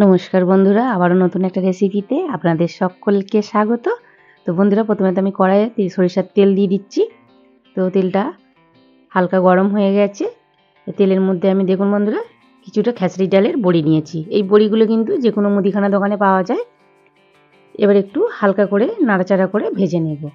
নমস্কার বন্ধুরা, আবারও নতুন একটা রেসিপিতে আপনাদের সকলকে স্বাগত। তো বন্ধুরা, প্রথমে তো আমি কড়াইয়ে তে- সরিষার তেল দিয়ে দিচ্ছি। তো তেলটা হালকা গরম হয়ে গেছে। তেলের মধ্যে আমি দেখুন বন্ধুরা, কিছুটা খেসারি ডালের বড়ি নিয়েছি। এই বড়িগুলো কিন্তু যে কোনো মুদিখানা দোকানে পাওয়া যায়। এবার একটু হালকা করে নাড়াচাড়া করে ভেজে নেব।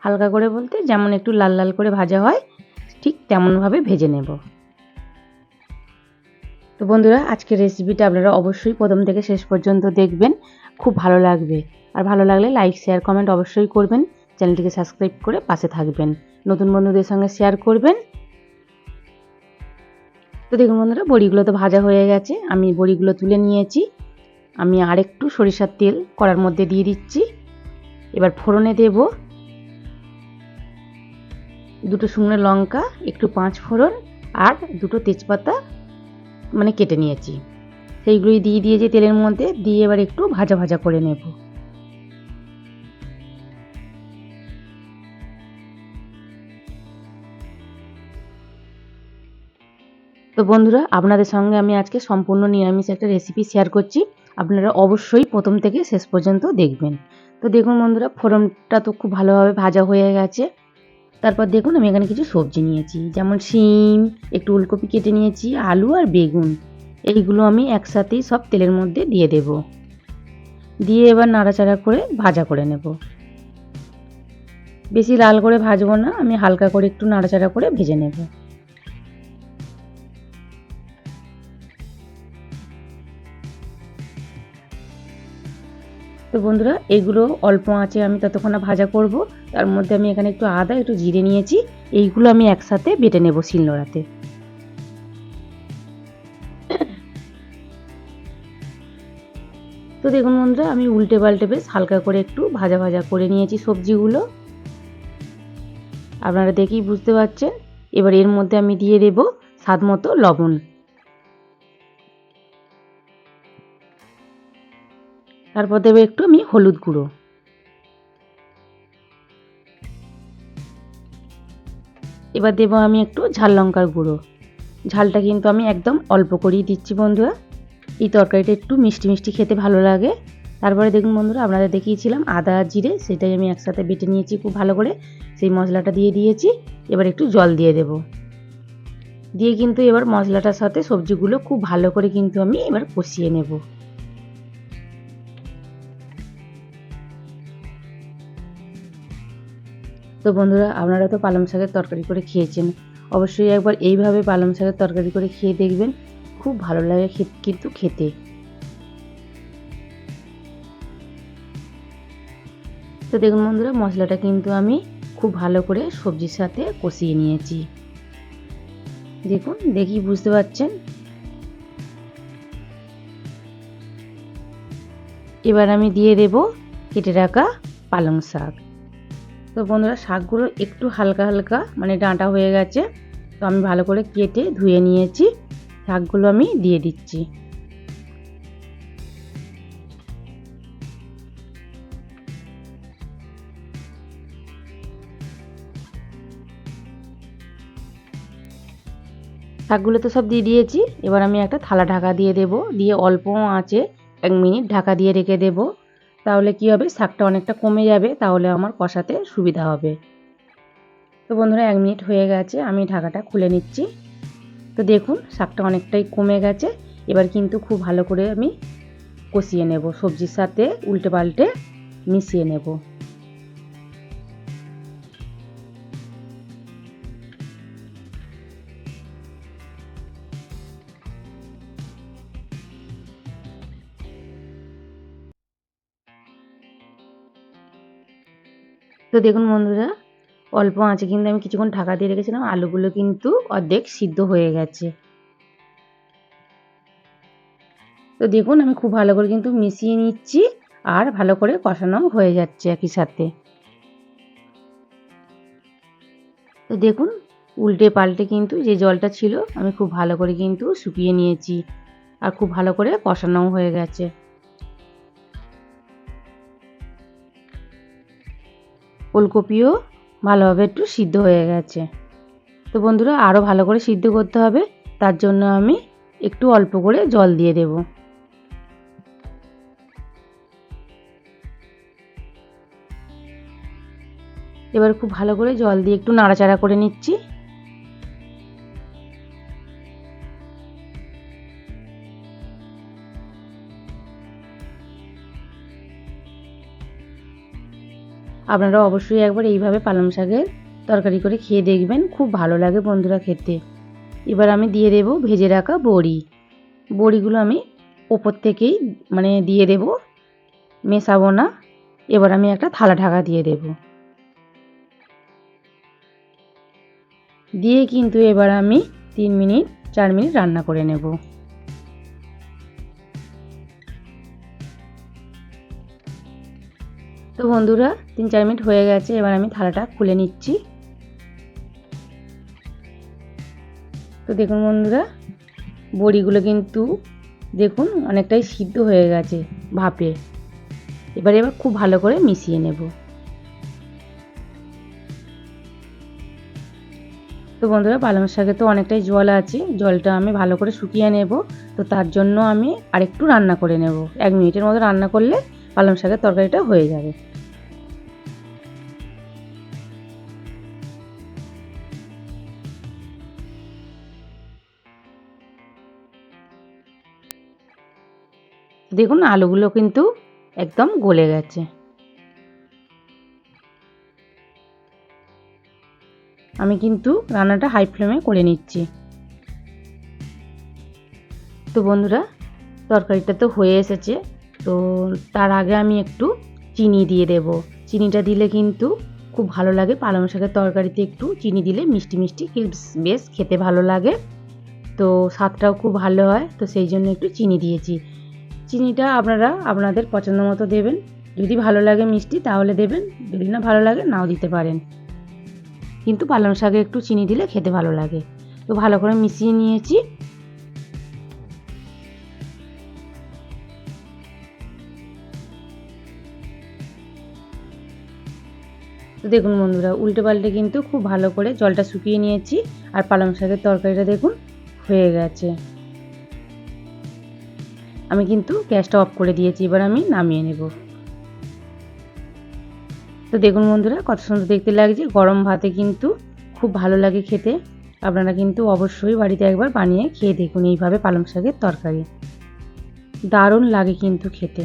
হালকা করে বলতে যেমন একটু লাল লাল করে ভাজা হয়, ঠিক তেমনভাবে ভেজে নেব। তো বন্ধুরা, আজকের রেসিপিটা আপনারা অবশ্যই প্রথম থেকে শেষ পর্যন্ত দেখবেন। খুব ভালো লাগবে। আর ভালো লাগলে লাইক শেয়ার কমেন্ট অবশ্যই করবেন। চ্যানেলটিকে সাবস্ক্রাইব করে পাশে থাকবেন। নতুন বন্ধুদের সঙ্গে শেয়ার করবেন। তো দেখুন বন্ধুরা, বড়িগুলো তো ভাজা হয়ে গেছে। আমি বড়িগুলো তুলে নিয়েছি। আমি আরেকটু সরিষার তেল কড়ার মধ্যে দিয়ে দিচ্ছি। এবার ফোড়নে দেব দুটো শুকনো লঙ্কা, একটু পাঁচ ফোড়ন আর দুটো তেজপাতা মানে কেটে নিয়েছি। সেইগুলোই দিয়ে দিয়েছি তেলের মধ্যে, দিয়ে এবার একটু ভাজা ভাজা করে নেব। তো বন্ধুরা, আপনাদের সঙ্গে আমি আজকে সম্পূর্ণ নিরামিষ একটা রেসিপি শেয়ার করছি। আপনারা অবশ্যই প্রথম থেকে শেষ পর্যন্ত দেখবেন। তো দেখুন বন্ধুরা, ফোড়নটা তো খুব ভালোভাবে ভাজা হয়ে গেছে। তারপর দেখুন আমি এখানে কিছু সবজি নিয়েছি, যেমন শিম, একটু উলকপি কেটে নিয়েছি, আলু আর বেগুন। এইগুলো আমি একসাথেই সব তেলের মধ্যে দিয়ে দেব। দিয়ে এবার নাড়াচাড়া করে ভাজা করে নেব। বেশি লাল করে ভাজবো না, আমি হালকা করে একটু নাড়াচাড়া করে ভেজে নেব। তো বন্ধুরা, এগুলো অল্প আঁচে আমি ততক্ষণ ভাজা করব। তার মধ্যে আমি এখানে একটু আদা, একটু জিরে নিয়েছি। এইগুলো আমি একসাথে বেটে নেব শিলনোড়াতে। তো দেখুন বন্ধুরা, আমি উল্টে পাল্টে বেশ হালকা করে একটু ভাজা ভাজা করে নিয়েছি সবজিগুলো। আপনারা দেখেই বুঝতে পারছেন। এবার এর মধ্যে আমি দিয়ে দেব স্বাদ মতো লবণ। তারপর দেবো একটু আমি হলুদ গুঁড়ো। এবার দেবো আমি একটু ঝাল লঙ্কার গুঁড়ো। ঝালটা কিন্তু আমি একদম অল্প করেই দিচ্ছি বন্ধুরা। এই তরকারিটা একটু মিষ্টি মিষ্টি খেতে ভালো লাগে। তারপরে দেখুন বন্ধুরা, আপনাদের দেখিয়েছিলাম আদা জিরে, সেটাই আমি একসাথে বেটে নিয়েছি খুব ভালো করে। সেই মশলাটা দিয়ে দিয়েছি। এবার একটু জল দিয়ে দেব। দিয়ে কিন্তু এবার মশলাটার সাথে সবজিগুলো খুব ভালো করে কিন্তু আমি এবার কষিয়ে নেব। তো বন্ধুরা, আপনারা তো পালং শাকের তরকারি করে খেয়েছেন। অবশ্যই একবার এইভাবে পালং শাকের তরকারি করে খেয়ে দেখবেন, খুব ভালো লাগে কিন্তু খেতে। তো দেখুন বন্ধুরা, মশলাটা কিন্তু আমি খুব ভালো করে সবজির সাথে কষিয়ে নিয়েছি। দেখুন, দেখি বুঝতে পারছেন? এবার আমি দিয়ে দেব কেটে রাখা পালং শাক। তো বন্ধুরা, শাকগুলো একটু হালকা হালকা মানে ডাঁটা হয়ে গেছে, তো আমি ভালো করে কেটে ধুয়ে নিয়েছি। শাকগুলো আমি দিয়ে দিচ্ছি। শাকগুলো তো সব দিয়ে দিয়েছি, এবার আমি একটা থালা ঢাকা দিয়ে দেব, দিয়ে অল্প আঁচে এক মিনিট ঢাকা দিয়ে রেখে দেব। তাহলে কি হবে? শাকটা অনেকটা কমে যাবে, তাহলে আমার কষাতে সুবিধা হবে। তো বন্ধুরা, এক মিনিট হয়ে গেছে, আমি ঢাকাটা খুলে নিচ্ছি। তো দেখুন, শাকটা অনেকটাই কমে গেছে। এবার কিন্তু খুব ভালো করে আমি কষিয়ে নেব। সবজির সাথে উল্টে পাল্টে মিশিয়ে নেব। তো দেখুন বন্ধুরা, অল্প আঁচে কিন্তু আমি কিছুক্ষণ ঢাকা দিয়ে রেখেছিলাম, আলুগুলো কিন্তু অর্ধেক সিদ্ধ হয়ে গেছে। তো দেখুন, আমি খুব ভালো করে কিন্তু মিশিয়ে নিচ্ছি, আর ভালো করে কষানো হয়ে যাচ্ছে একই সাথে। তো দেখুন, উল্টে পাল্টে কিন্তু যে জলটা ছিল, আমি খুব ভালো করে কিন্তু শুকিয়ে নিয়েছি, আর খুব ভালো করে কষানোও হয়ে গেছে। ওলকপিও ভালোভাবে একটু সিদ্ধ হয়ে গেছে। তো বন্ধুরা আরও ভালো করে সিদ্ধ করতে হবে। তার জন্য আমি একটু অল্প করে জল দিয়ে দেব। এবার খুব ভালো করে জল দিয়ে একটু নাড়াচাড়া করে নিচ্ছি। আপনারা অবশ্যই একবার এইভাবে পালং শাকের তরকারি করে খেয়ে দেখবেন, খুব ভালো লাগে বন্ধুরা খেতে। এবার আমি দিয়ে দেব ভেজে রাখা বড়ি। বড়িগুলো আমি ওপর থেকেই মানে দিয়ে দেব, মেশাবো না। এবার আমি একটা থালা ঢাকা দিয়ে দেব। দিয়ে কিন্তু এবার আমি তিন মিনিট, চার মিনিট রান্না করে নেব। তো বন্ধুরা, তিন চার মিনিট হয়ে গেছে, এবার আমি থালাটা খুলে নিচ্ছি। তো দেখুন বন্ধুরা, বড়িগুলো কিন্তু দেখুন অনেকটাই সিদ্ধ হয়ে গেছে ভাপে। এবার এবার খুব ভালো করে মিশিয়ে নেব। তো বন্ধুরা, পালং শাকে তো অনেকটাই জল আছে, জলটা আমি ভালো করে শুকিয়ে নেব। তো তার জন্য আমি আরেকটু রান্না করে নেব। এক মিনিটের মতো রান্না করলে পালং শাকের তরকারিটা হয়ে যাবে। দেখুন, আলুগুলো কিন্তু একদম গলে গেছে। আমি কিন্তু রান্নাটা হাই ফ্লেমে করে নিচ্ছি। তো বন্ধুরা, তরকারিটা তো হয়ে এসেছে। তো তার আগে আমি একটু চিনি দিয়ে দেব। চিনিটা দিলে কিন্তু খুব ভালো লাগে। পালং শাকের তরকারিতে একটু চিনি দিলে মিষ্টি মিষ্টি বেশ খেতে ভালো লাগে। তো স্বাদটাও খুব ভালো হয়, তো সেই জন্য একটু চিনি দিয়েছি। চিনিটা আপনারা আপনাদের পছন্দ মতো দেবেন। যদি ভালো লাগে মিষ্টি তাহলে দেবেন, যদি না ভালো লাগে নাও দিতে পারেন। কিন্তু পালং শাকে একটু চিনি দিলে খেতে ভালো লাগে। তো ভালো করে মিশিয়ে নিয়েছি। তো দেখুন বন্ধুরা, উল্টে পাল্টে কিন্তু খুব ভালো করে জলটা শুকিয়ে নিয়েছি আর পালং শাকের তরকারিটা দেখুন হয়ে গেছে। আমি কিন্তু গ্যাসটা অফ করে দিয়েছি, এবার আমি নামিয়ে নেব। তো দেখুন বন্ধুরা, কত সুন্দর দেখতে লাগছে, গরম ভাতে কিন্তু খুব ভালো লাগে খেতে। আপনারা কিন্তু অবশ্যই বাড়িতে একবার বানিয়ে খেয়ে দেখুন এইভাবে পালং শাকের তরকারি। দারুণ লাগে কিন্তু খেতে।